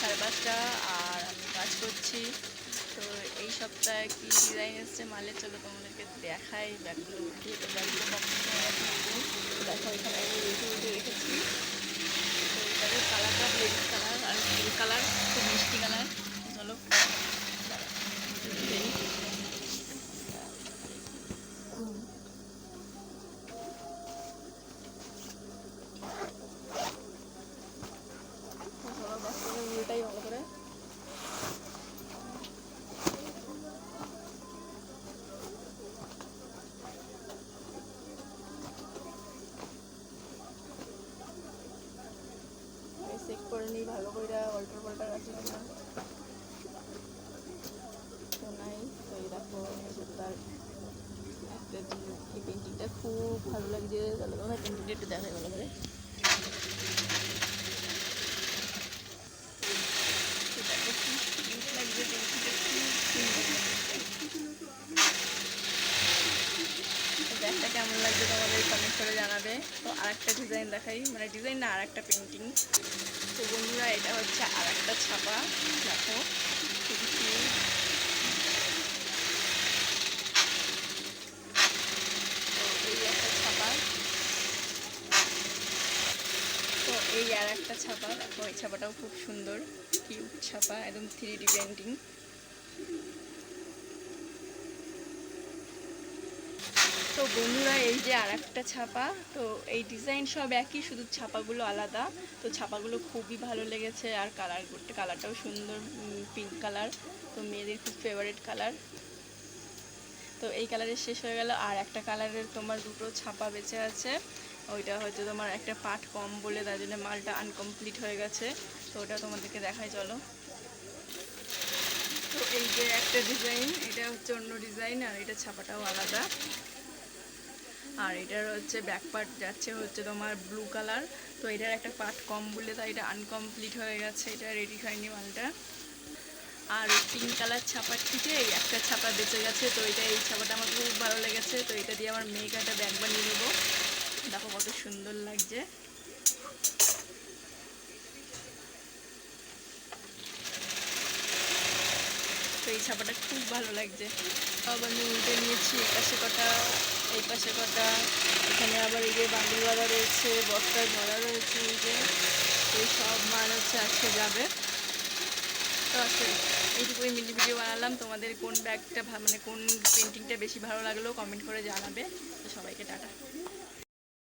সাড়ে পাঁচটা আর আমি কাজ করছি। তো এই সপ্তাহে কি ডিজাইন এসছে মালে চলো তোমাদেরকে দেখাই। ব্যাগগুলো উঠিয়ে তো ব্যাগগুলো দেখো, এখানে আমি রেখেছি। তো কালারটা ব্লেড কালার আর ফুল কালার খুব মিষ্টি কালার চলো দেই। চলো ব্যাগটাকে উল্টাই ভালো করে চেক করে নিই, ভালো করে অল্টার পাল্টার আছে কিনা। তো নাই, তো এই দেখো খুব ভালো লাগছে। তাহলে তোমার পেন্টিংটা একটু দেখাই ভালো করে তো দেখো কি cute লাগছে পেন্টিংটা খুব সুন্দর তো লাগছে তোমাদের কমেন্ট করে জানাবে। তো আরেকটা ডিজাইন দেখাই মানে ডিজাইন না, আরেকটা পেন্টিং তো বন্ধুরা, এটা হচ্ছে আরেকটা ছাপা। দেখো একটা এই আর একটা ছাপা। দেখো, এই ছাপাটাও খুব সুন্দর। কিউট ছাপা, একদম থ্রি ডি পেন্টিং তো বন্ধুরা, এই যে আর একটা ছাপা, তো এই ডিজাইন সব একই, শুধু ছাপাগুলো আলাদা। তো ছাপাগুলো খুবই ভালো লেগেছে, আর কালার করতে কালারটাও সুন্দর পিঙ্ক কালার তো মেয়েদের খুব ফেভারিট কালার তো এই কালারের শেষ হয়ে গেল, আর একটা কালারের তোমার দুটো ছাপা বেঁচে আছে। ওইটা হচ্ছে তোমার একটা পাট কম বলে, তার জন্য মালটা আনকমপ্লিট হয়ে গেছে। তো ওটা তোমাদেরকে দেখাই, চলো। তো এই যে একটা ডিজাইন এটা হচ্ছে অন্য ডিজাইন আর এটা ছাপাটাও আলাদা। আর এটার হচ্ছে ব্যাক পার্ট যাচ্ছে হচ্ছে তোমার ব্লু কালার তো এটার একটা পার্ট কম বলে তাই এটা আনকমপ্লিট হয়ে গেছে, এটা রেডি হয়নি মালটা। আর ওই পিঙ্ক কালার ছাপার থেকে এই একটা ছাপা বেঁচে গেছে, তো এটা এই ছাপাটা আমার খুব ভালো লেগেছে, তো এটা দিয়ে আমার মেয়েকে একটা ব্যাগ বানিয়ে দেবো। দেখো কত সুন্দর লাগছে। তো এই ছাপাটা খুব ভালো লাগছে। সব আমি উল্টে নিয়েছি এই পাশে কটা এই পাশে কটা এখানে আবার এই যে বান্ডিল বাঁধা রয়েছে বস্তার ভরা রয়েছে এই যে। এই সব মাল হচ্ছে আজকে যাবে। তো আজকে এইটুকুই মিনি ভিডিও বানালাম। তোমাদের কোন ব্যাগটা মানে কোন পেন্টিংটা বেশি ভালো লাগল কমেন্ট করে জানাবে। তো সবাইকে টাটা।